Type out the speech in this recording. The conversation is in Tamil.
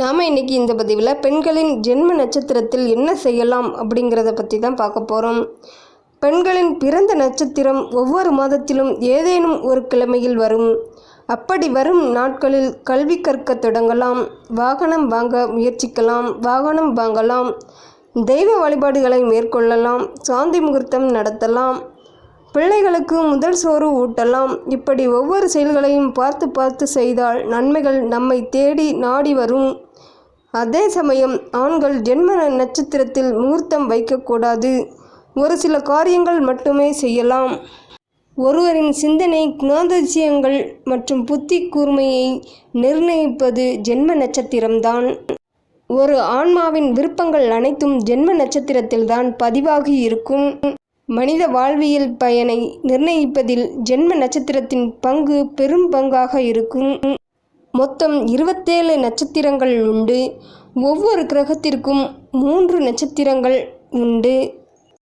நாம் இன்னைக்கு இந்த பதிவில் பெண்களின் ஜென்ம நட்சத்திரத்தில் என்ன செய்யலாம் அப்படிங்கிறத பற்றி தான் பார்க்க போகிறோம் பெண்களின் பிறந்த நட்சத்திரம் ஒவ்வொரு மாதத்திலும் ஏதேனும் ஒரு கிழமையில் வரும். அப்படி வரும் நாட்களில் கல்வி கற்க தொடங்கலாம். வாகனம் வாங்க முயற்சிக்கலாம் வாகனம் வாங்கலாம். தெய்வ வழிபாடுகளை மேற்கொள்ளலாம் சாந்தி முகூர்த்தம் நடத்தலாம். பிள்ளைகளுக்கு முதல் சோறு ஊட்டலாம். இப்படி ஒவ்வொரு செயல்களையும் பார்த்து பார்த்து செய்தால் நன்மைகள் நம்மை தேடி நாடி வரும். அதே சமயம் ஆண்கள் ஜென்ம நட்சத்திரத்தில் முகூர்த்தம் வைக்கக்கூடாது. ஒரு சில காரியங்கள் மட்டுமே செய்யலாம். ஒருவரின் சிந்தனை குணாதிசயங்கள் மற்றும் புத்தி கூர்மையை நிர்ணயிப்பது ஜென்ம நட்சத்திரம்தான். ஒரு ஆன்மாவின் விருப்பங்கள் அனைத்தும் ஜென்ம நட்சத்திரத்தில்தான் பதிவாகி இருக்கும். மனித வாழ்வியல் பயனை நிர்ணயிப்பதில் ஜென்ம நட்சத்திரத்தின் பங்கு பெரும் பங்காக இருக்கும். மொத்தம் இருபத்தேழு நட்சத்திரங்கள் உண்டு. ஒவ்வொரு கிரகத்திற்கும் மூன்று நட்சத்திரங்கள் உண்டு.